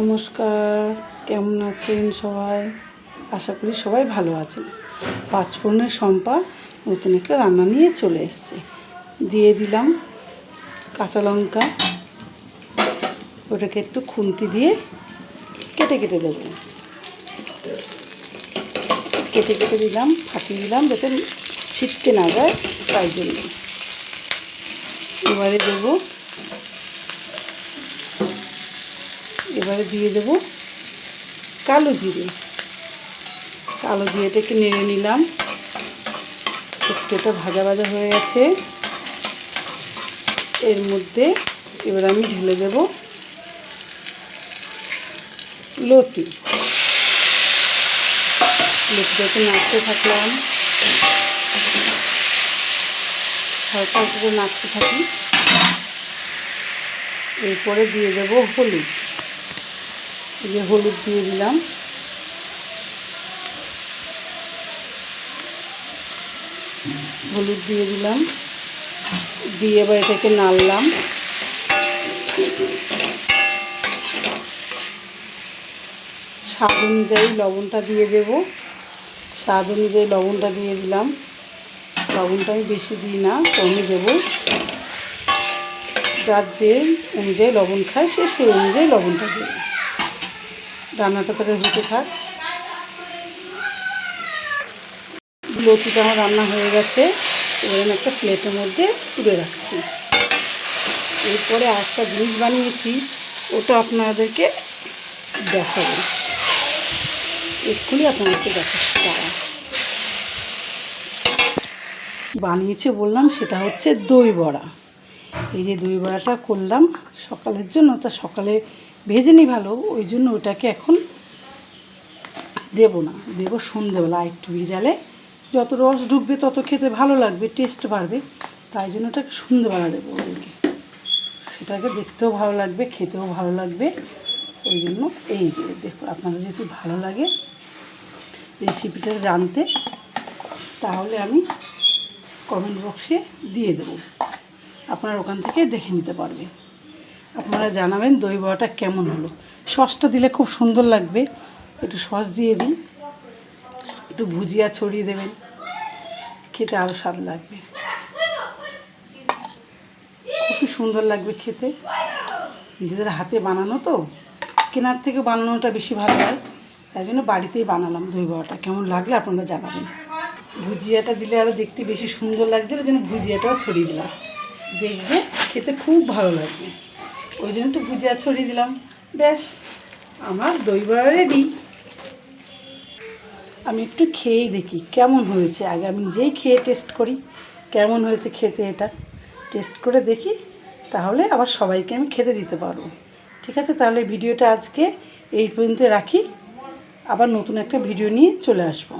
নমস্কার, কেমন আছেন সবাই? আশা করি সবাই ভালো আছেন। পাঁচফোড়নের সম্পা নতুন একটা রান্না নিয়ে চলে এসেছে। দিয়ে দিলাম কাঁচা লঙ্কা। ওটাকে একটু খুন্তি দিয়ে কেটে কেটে দেবো। কেটে কেটে দিলাম, ফাটিয়ে দিলাম যাতে ছিটকে না যায়, তাই জন্য। এবারে দেবো এবারে দিয়ে দেবো কালো জিরে। কালো জিরেটাকে নেড়ে নিলাম। একটু ভাজা ভাজা হয়ে গেছে। এর মধ্যে এবার আমি ঢেলে দেব লতি। লতিটাকে নাড়তে থাকলাম। হালকা করে নাড়তে থাকি। এরপরে দিয়ে দেব হলুদ। যে হলুদ দিয়ে দিলাম। হলুদ দিয়ে দিলাম। দিয়ে এবার এটাকে নাড়লাম। স্বাদ অনুযায়ী লবণটা দিয়ে দেব। স্বাদ অনুযায়ী লবণটা দিয়ে দিলাম। লবণটা আমি বেশি দিই না, কমই দেবো। যার যে অনুযায়ী লবণ খায়, সে সেই অনুযায়ী লবণটা দেবে। রান্নাটা তাহলে হতে থাক। লতিটা আমার রান্না হয়ে গেছে। এবার আমি একটা প্লেটের মধ্যে তুলে রাখছি। এরপরে আরেকটা জিনিস বানিয়েছি, ওটা আপনাদেরকে দেখাবো। এক্ষুনি আপনাদেরকে দেখাচ্ছি দাঁড়া বানিয়েছে বললাম, সেটা হচ্ছে দই বড়া। এই যে দই বড়াটা করলাম সকালের জন্য, তা সকালে ভেজে নিই ভালো, ওই জন্য ওটাকে এখন দেব না। দেব সন্ধেবেলা একটু ভেজালে। যত রস ঢুকবে তত খেতে ভালো লাগবে টেস্ট বাড়বে। তাই জন্য ওটাকে সন্ধেবেলা দেবো ওদেরকে। সেটাকে দেখতেও ভালো লাগবে, খেতেও ভালো লাগবে। ওই জন্য এই যে, দেখো, আপনাদের যদি ভালো লাগে রেসিপিটা জানতে, তাহলে আমি কমেন্ট বক্সে দিয়ে দেবো। আপনারা ওখান থেকে দেখে নিতে পারবেন। আপনারা জানাবেন দই বড়াটা কেমন হলো। সসটা দিলে খুব সুন্দর লাগবে। একটু সস দিয়ে দিন। একটু ভুজিয়া ছড়িয়ে দেবেন। খেতে আরও স্বাদ লাগবে। খুবই সুন্দর লাগবে খেতে। নিজেদের হাতে বানানো তো। কেনার থেকে বানানোটা বেশি ভালো হয়। তাই জন্য বাড়িতেই বানালাম দই বড়াটা। কেমন লাগলে আপনারা জানাবেন। ভুজিয়াটা দিলে আরও দেখতে বেশি সুন্দর লাগছে ওই জন্য ভুজিয়াটাও ছড়িয়ে দিলাম। দেখবে খেতে খুব ভালো লাগবে। ওই জন্য একটু ভুজিয়া ছড়িয়ে দিলাম। ব্যাস, আমার দই বড়া রেডি আমি একটু খেয়েই দেখি কেমন হয়েছে। আগে আমি নিজেই খেয়ে টেস্ট করি, কেমন হয়েছে খেতে এটা। টেস্ট করে দেখি, তাহলে আবার সবাইকে আমি খেতে দিতে পারব। ঠিক আছে, তাহলে ভিডিওটা আজকে এই পর্যন্ত রাখি। আবার নতুন একটা ভিডিও নিয়ে চলে আসব।